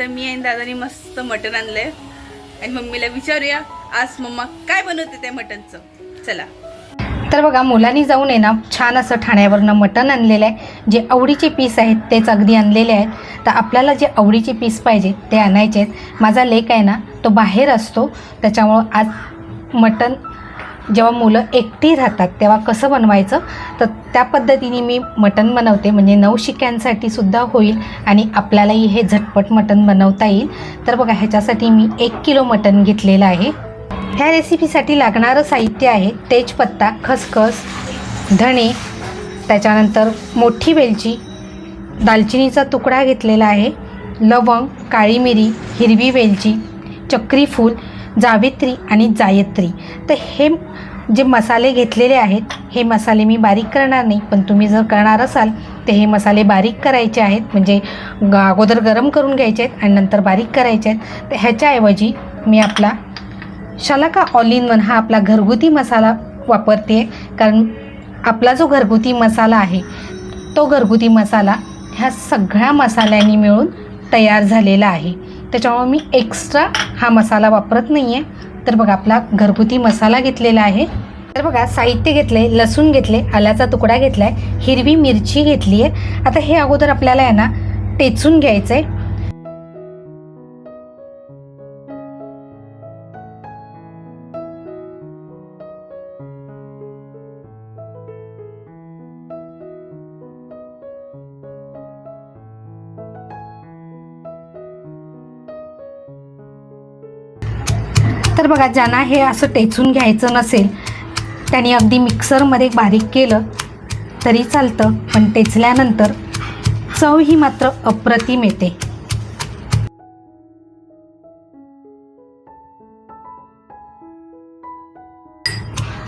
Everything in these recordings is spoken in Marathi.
तर मी आणि दादानी मस्त मटण आणलंय. आणि मम्मीला विचारूया आज मम्मा काय बनवते त्या मटणचं? चला. तर बघा मुलांनी जाऊन आहे ना छान असं ठाण्यावरनं मटण आणलेलं आहे. जे आवडीचे पीस आहेत तेच अगदी आणलेले आहेत. तर आपल्याला जे आवडीचे पीस पाहिजे ते आणायचे आहेत. माझा लेक आहे ना तो बाहेर असतो. त्याच्यामुळं आज मटण जेव्हा मुलं एकटी राहतात तेव्हा कसं बनवायचं? तर त्या पद्धतीने मी मटण बनवते. म्हणजे नवशिक्यांसाठी सुद्धा होईल आणि आपल्यालाही हे झटपट मटण बनवता येईल. तर बघा ह्याच्यासाठी मी एक किलो मटण घेतलेलं आहे. ह्या रेसिपीसाठी लागणारं साहित्य आहे तेजपत्ता खसखस धणे त्याच्यानंतर मोठी वेलची दालचिनीचा तुकडा घेतलेला आहे लवंग काळी मिरी हिरवी वेलची चक्रीफूल जावित्री आणि जायत्री. तर हे जे मसाले घेतलेले आहेत हे मसाले मी बारीक करणार नाही पण तुम्ही जर करणार असाल तर हे मसाले बारीक करायचे आहेत म्हणजे अगोदर गरम करून घ्यायचे आहेत आणि नंतर बारीक करायचे आहेत. तर ह्याच्याऐवजी मी आपला शलाका ऑल इन वन हा आपला घरगुती मसाला वापरते कारण आपला जो घरगुती मसाला आहे तो घरगुती मसाला ह्या सगळ्या मसाल्यांनी मिळून तयार झालेला आहे. त्याच्यामुळे मी एक्स्ट्रा हा मसाला वापरत नाही आहे तर बघा आपला घरगुती मसाला घेतलेला आहे. तर बघा साहित्य घेतले लसूण घेतले आल्याचा तुकडा घेतला आहे हिरवी मिरची घेतली आहे आता हे अगोदर आपल्याला आहे ना टेचून घ्यायचं आहे तर बघा ज्यांना हे असं टेचून घ्यायचं नसेल त्यांनी अगदी मिक्सरमध्ये बारीक केलं तरी चालतं पण टेचल्यानंतर चव ही मात्र अप्रतिम येते.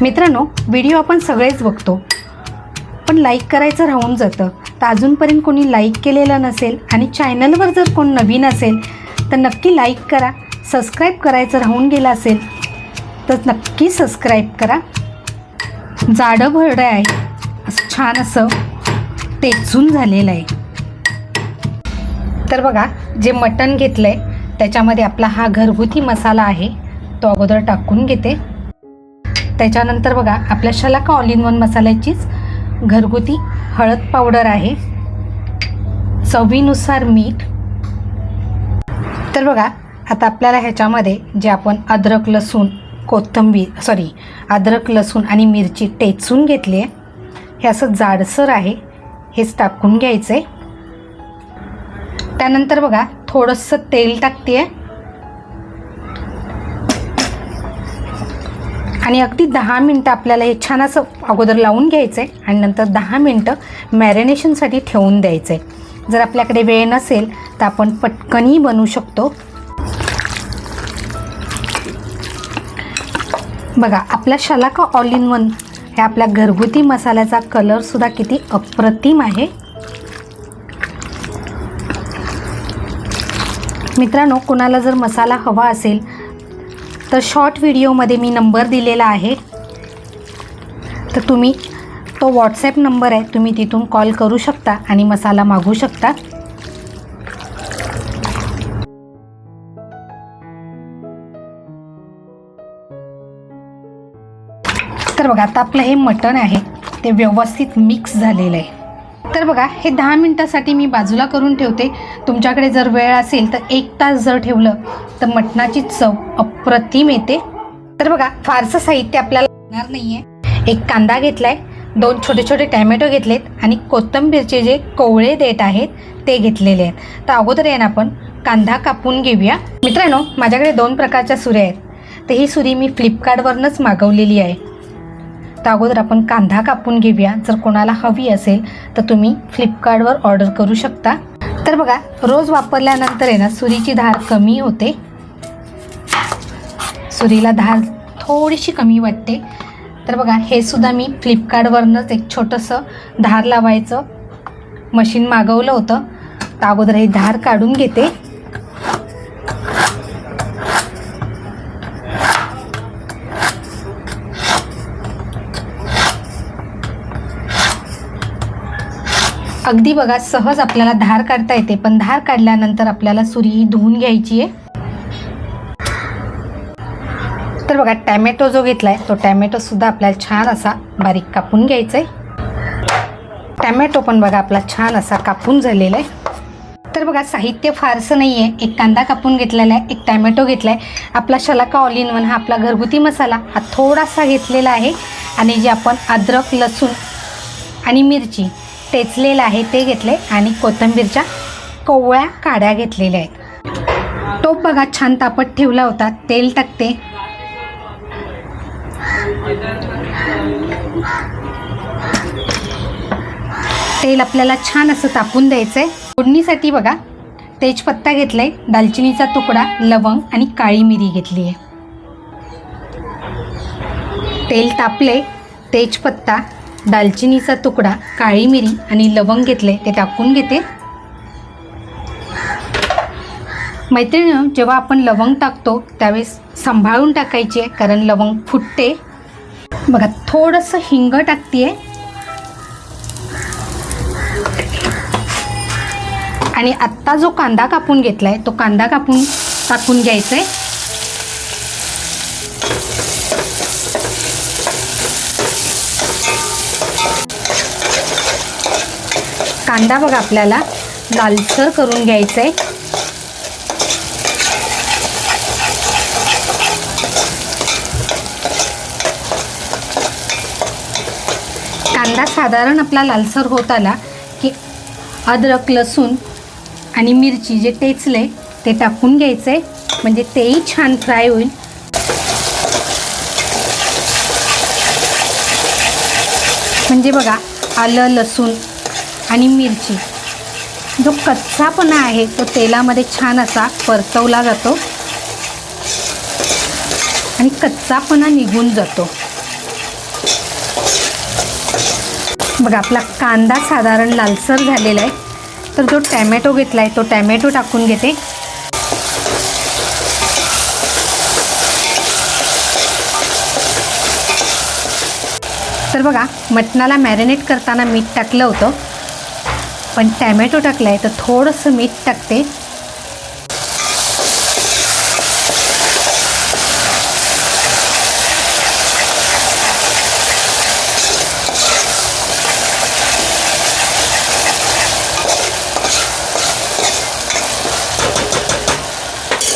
मित्रांनो व्हिडिओ आपण सगळेच बघतो पण लाईक करायचं राहून जातं. तर अजूनपर्यंत कोणी लाईक केलेलं नसेल आणि चॅनलवर जर कोण नवीन असेल तर नक्की लाईक करा. सबस्क्राईब करायचं राहून गेलं असेल तर नक्की सबस्क्राईब करा. जाडं भरडं आहे. असं छान असं टेचून झालेलं आहे. तर बघा जे मटण घेतलं आहे त्याच्यामध्ये आपला हा घरगुती मसाला आहे. तो अगोदर टाकून घेते. त्याच्यानंतर बघा आपल्या शलाका ऑल इन वन मसाल्याचीच घरगुती हळद पावडर आहे. चवीनुसार मीठ. तर बघा आता आपल्याला ह्याच्यामध्ये जे आपण अद्रक लसूण कोथिंबीर सॉरी अद्रक लसूण आणि मिरची टेचून घेतली आहे. हे असं जाडसर आहे. हेच टाकून घ्यायचं आहे त्यानंतर बघा थोडंसं तेल टाकते आहे आणि अगदी दहा मिनटं आपल्याला हे छान असं अगोदर लावून घ्यायचं आहे आणि नंतर दहा मिनटं मॅरिनेशनसाठी ठेवून द्यायचं आहे जर आपल्याकडे वेळ नसेल तर आपण पटकनही बनवू शकतो. बघा आपला शलाका ऑल इन वन हे आपल्या घरगुती मसाल्याचा कलरसुद्धा किती अप्रतिम आहे. मित्रांनो कुणाला जर मसाला हवा असेल तर शॉर्ट व्हिडिओमध्ये मी नंबर दिलेला आहे. तर तुम्ही तो व्हॉट्सॲप नंबर आहे तुम्ही तिथून कॉल करू शकता आणि मसाला मागू शकता. तर बघा आता आपलं हे मटण आहे ते व्यवस्थित मिक्स झालेलं आहे. तर बघा हे दहा मिनटासाठी मी बाजूला करून ठेवते. तुमच्याकडे जर वेळ असेल तर एक तास जर ठेवलं तर मटणाची चव अप्रतिम येते. तर बघा फारसं साहित्य आपल्याला लागणार नाही आहे एक कांदा घेतलाय दोन छोटे छोटे टॅमॅटो घेतलेत आणि कोथिंबीरचे जे कोवळे देठ आहेत ते घेतलेले आहेत. तर अगोदर आहे ना आपण कांदा कापून घेऊया. मित्रांनो माझ्याकडे दोन प्रकारच्या सुऱ्या आहेत. तर ही सुरी मी फ्लिपकार्टवरनंच मागवलेली आहे. तर अगोदर आपण कांदा कापून घेऊया. जर कोणाला हवी असेल तर तुम्ही फ्लिपकार्टवर ऑर्डर करू शकता. तर बघा रोज वापरल्यानंतर आहे ना सुरीची धार कमी होते. सुरीला धार थोडीशी कमी वाटते. तर बघा हे सुद्धा मी फ्लिपकार्टवरनंच एक छोटंसं धार लावायचं मशीन मागवलं होतं. तर अगोदर हे धार काढून घेते. अगदी बघा सहज आपल्याला धार काढता येते पण धार काढल्यानंतर आपल्याला सुरी ही धुवून घ्यायची आहे. तर बघा टॅमॅटो जो घेतलाय तो टॅमॅटो सुद्धा आपल्याला छान असा बारीक कापून घ्यायचा आहे टॅमॅटो पण बघा आपला छान असा कापून झालेला आहे. तर बघा साहित्य फारसं नाही आहे एक कांदा कापून घेतलेला आहे एक टॅमॅटो घेतला आहे आपला शलाका ऑल इन वन हा आपला घरगुती मसाला हा थोडासा घेतलेला आहे. आणि जे आपण अद्रक लसूण आणि मिरची टेचलेलं आहे ते घेतले आणि कोथिंबीरच्या कोवळ्या काड्या घेतलेल्या आहेत. टोप बघा छान तापत ठेवला होता. तेल टाकते. तेल आपल्याला छान असं तापून द्यायचं आहे फोडणीसाठी बघा तेजपत्ता घेतलाय दालचिनीचा तुकडा लवंग आणि काळी मिरी घेतली आहे. तेल तापले तेजपत्ता दालचिनीचा तुकडा काळी मिरी आणि लवंग घेतले ते टाकून घेते. मैत्रिणी जेव्हा आपण लवंग टाकतो त्यावेळेस सांभाळून टाकायची आहे कारण लवंग फुटते. बघा थोडंसं हिंग टाकते आणि आत्ता जो कांदा कापून घेतलाय तो कांदा कापून टाकून घ्यायचा आहे कांदा बघा आपल्याला. लालसर करून घ्यायचा आहे कांदा साधारण आपला लालसर होत आला की अद्रक लसूण आणि मिरची जे टेचले ते टाकून घ्यायचं आहे म्हणजे तेही छान फ्राय होईल. म्हणजे बघा आलं लसूण आणि मिरची. जो कच्चापणा आहे तो तेलामध्ये छान असा परतवला जातो. आणि कच्चापणा निघून जातो. बघा आपला कांदा साधारण लालसर झालेला आहे. तर जो टॅमॅटो घेतला आहे तो टॅमॅटो टाकून घेते. तर बघा मटणाला मॅरिनेट करताना मीठ टाकलं होतं. पण टॅमॅटो टाकला आहे तर थोडंसं मीठ टाकते.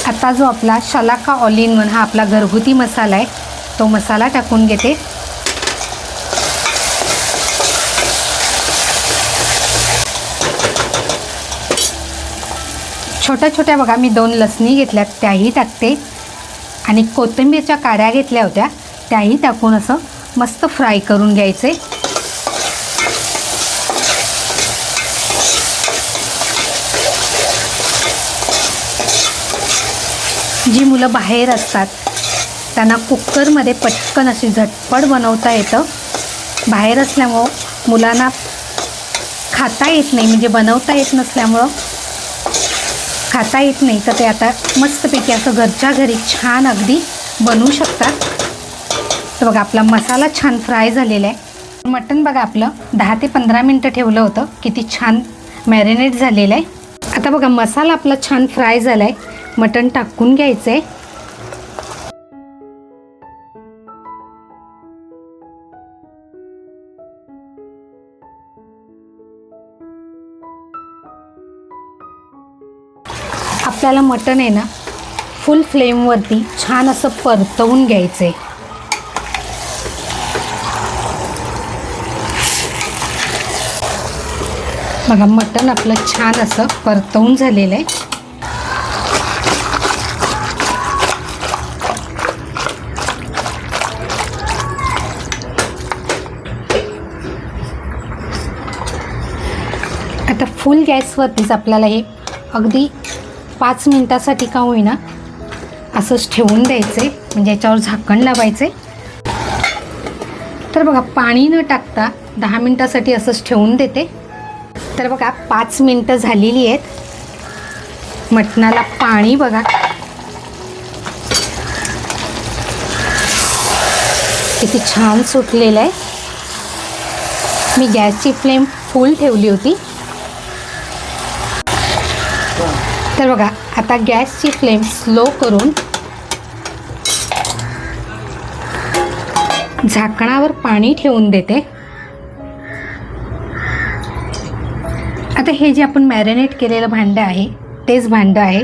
आता जो आपला शलाका ऑलिन वन हा आपला घरगुती मसाला आहे तो मसाला टाकून घेते. छोट्या छोट्या बघा मी दोन लसणी घेतल्या त्याही टाकते. आणि कोथिंबीरच्या काड्या घेतल्या होत्या त्याही टाकून असं मस्त फ्राय करून घ्यायचे. जी मुलं बाहेर असतात त्यांना कुकरमध्ये पटकन अशी झटपट बनवता येतं. बाहेर असल्यामुळं मुलांना खाता येत नाही म्हणजे बनवता येत नसल्यामुळं खाता येत नाही तर ते आता मस्तपैकी असं घरच्या घरी छान अगदी बनवू शकतात. तर बघा आपला मसाला छान फ्राय झालेला आहे. मटण बघा आपलं दहा ते पंधरा मिनटं ठेवलं होतं. किती छान मॅरिनेट झालेलं आहे. आता बघा मसाला आपला छान फ्राय झाला आहे मटण टाकून घ्यायचं आहे आपल्याला मटण आहे ना फुल फ्लेमवरती छान असं परतवून घ्यायचं आहे बघा मटण आपलं छान असं परतवून झालेलं आहे. आता फुल गॅसवरतीच आपल्याला हे अगदी पाच मिनटासाठी का होईना. असंच ठेवून द्यायचं आहे म्हणजे याच्यावर झाकण लावायचं तर बघा पाणी न टाकता दहा मिनटासाठी असंच ठेवून देते. तर बघा पाच मिनटं झालेली आहेत. मटणाला पाणी बघा. किती छान सुटलेलं आहे. मी गॅसची फ्लेम फुल ठेवली होती. तर बघा आता गॅसची फ्लेम स्लो करून झाकणावर पाणी ठेवून देते. आता हे जे आपण मॅरिनेट केलेलं भांडं आहे तेच भांडं आहे.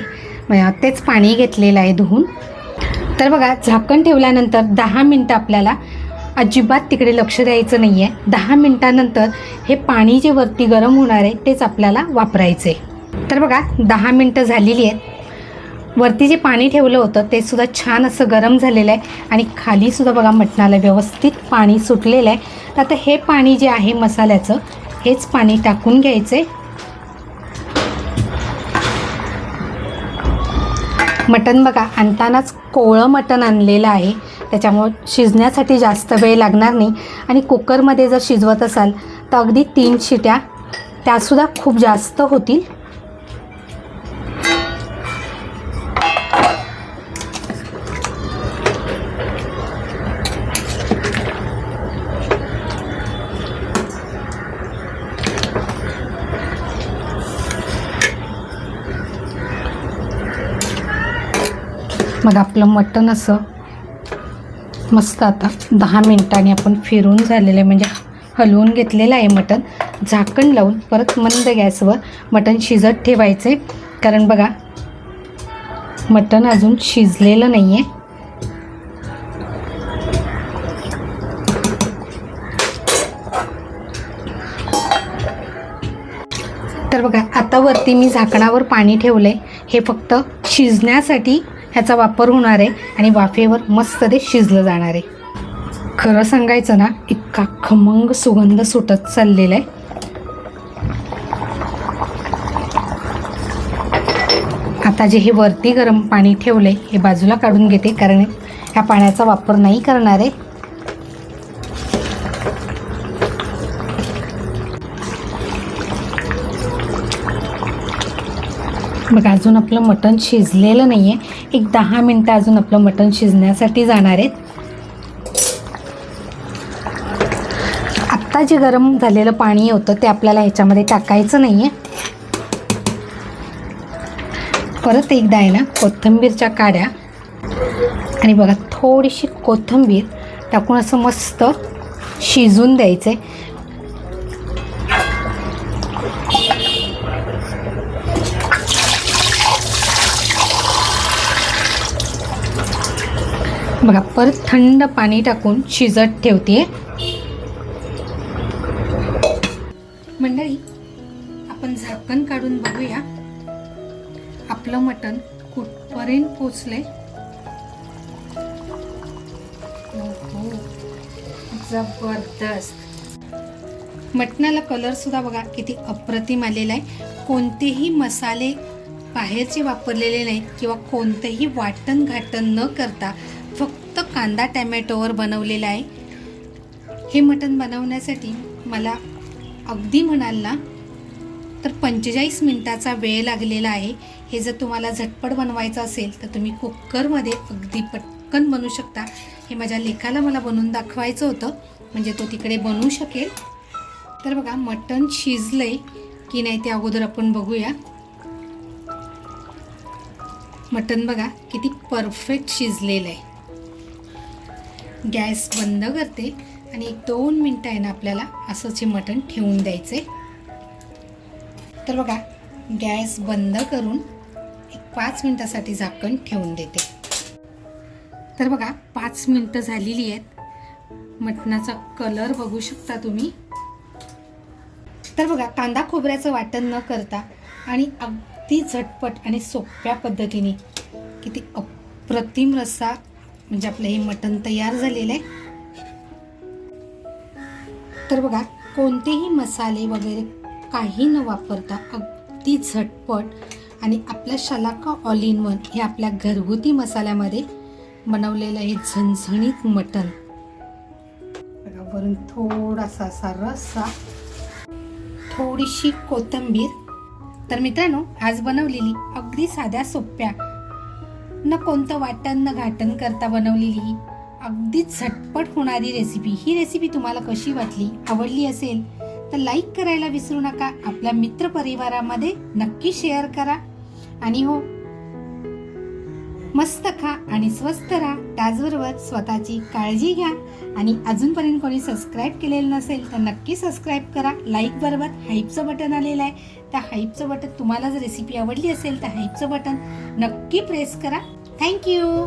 तेच पाणी घेतलेलं आहे धुवून. तर बघा झाकण ठेवल्यानंतर दहा मिनटं आपल्याला अजिबात तिकडे लक्ष द्यायचं नाही आहे दहा मिनटानंतर हे पाणी जे वरती गरम होणार आहे तेच आपल्याला वापरायचं आहे तर बघा दहा मिनटं झालेली आहेत. वरती जे पाणी ठेवलं होतं ते सुद्धा छान असं गरम झालेलं आहे आणि खाली सुद्धा बघा मटणाला व्यवस्थित पाणी सुटलेलं आहे. तर आता हे पाणी जे आहे मसाल्याचं हेच पाणी टाकून घ्यायचं आहे मटण बघा आणतानाच कोवळं मटण आणलेलं आहे. त्याच्यामुळं शिजण्यासाठी जास्त वेळ लागणार नाही. आणि कुकरमध्ये जर शिजवत असाल तर अगदी तीन शिट्या त्यासुद्धा खूप जास्त होतील. मग आपलं मटण असं मस्त आता दहा मिनिटांनी आपण फिरून झालेलं आहे. म्हणजे हलवून घेतलेलं आहे मटण. झाकण लावून परत मंद गॅसवर मटण शिजत ठेवायचे कारण बघा मटण अजून शिजलेलं नाही आहे तर बघा आता वरती मी झाकणावर पाणी ठेवलं आहे हे फक्त शिजण्यासाठी ह्याचा वापर होणार आहे आणि वाफेवर मस्त ते शिजलं जाणार आहे. खरं सांगायचं ना इतका खमंग सुगंध सुटत चाललेला आहे. आता जे हे वरती गरम पाणी ठेवलं आहे हे बाजूला काढून घेते कारण ह्या पाण्याचा वापर नाही करणार आहे. मग अजून आपलं मटण शिजलेलं नाही आहे एक दहा मिनटं अजून आपलं मटण शिजण्यासाठी जाणार आहेत. आत्ता जे गरम झालेलं पाणी होतं ते आपल्याला ह्याच्यामध्ये टाकायचं नाही आहे परत एकदा आहे ना कोथिंबीरच्या काड्या. आणि बघा थोडीशी कोथिंबीर टाकून असं मस्त शिजून द्यायचं आहे बघा परत थंड पाणी टाकून शिजत ठेवते मंडळी आपण झाकण काढून बघूया. आपलं मटण कुठपर्यंत पोचले जबरदस्त. मटणाला कलर सुद्धा बघा किती अप्रतिम आलेला आहे कोणतेही मसाले बाहेरचे वापरलेले नाहीत किंवा कोणतंही वाटण घाटण न करता कांदा टॅमॅटोवर बनवलेलं आहे. हे मटण बनवण्यासाठी मला अगदी म्हणाल ना तर पंचेचाळीस मिनटाचा वेळ लागलेला आहे. हे जर तुम्हाला झटपट बनवायचं असेल तर तुम्ही कुकरमध्ये अगदी पटकन बनवू शकता. हे माझ्या लेखाला मला बनवून दाखवायचं होतं म्हणजे तो तिकडे बनवू शकेल. तर बघा मटण शिजलंय की नाही ते अगोदर आपण बघूया. मटण बघा किती परफेक्ट शिजलेलं आहे. गॅस बंद करते आणि एक दोन मिनटं आहे ना आपल्याला असंच हे मटण ठेवून द्यायचे. तर बघा गॅस बंद करून एक पाच मिनटासाठी झाकण ठेवून देते. तर बघा पाच मिनटं झालेली आहेत. मटणाचा कलर बघू शकता तुम्ही. तर बघा कांदा खोबऱ्याचं वाटण न करता आणि अगदी झटपट आणि सोप्या पद्धतीने किती अप्रतिम रस्सा म्हणजे आपलं हे मटण तयार झालेलं आहे. तर बघा कोणतेही मसाले वगैरे काही न वापरता अगदी झटपट आणि आपल्या शलाका ऑल इन वन हे आपल्या घरगुती मसाल्यामध्ये बनवलेलं हे झणझणीत मटण. बघा वरून थोडासा असा रस्सा थोडीशी कोथिंबीर. तर मित्रांनो आज बनवलेली अगदी साध्या सोप्या न कोणतं वाटण न घाटण करता बनवलेली. अगदी झटपट होणारी रेसिपी ही रेसिपी तुम्हाला कशी वाटली आवडली असेल तर लाईक करायला विसरू नका. आपल्या मित्रपरिवारामध्ये नक्की शेअर करा. आणि हो मस्त खा आणि स्वस्त राहा. त्याचबरोबर स्वतःची काळजी घ्या. आणि अजूनपर्यंत कोणी सबस्क्राईब केलेलं नसेल तर नक्की सबस्क्राईब करा. लाईक बरोबर हाईपचं बटन आलेलं आहे. त्या हाईपचं बटन तुम्हाला जर रेसिपी आवडली असेल तर हाईपचं बटन नक्की प्रेस करा. Thank you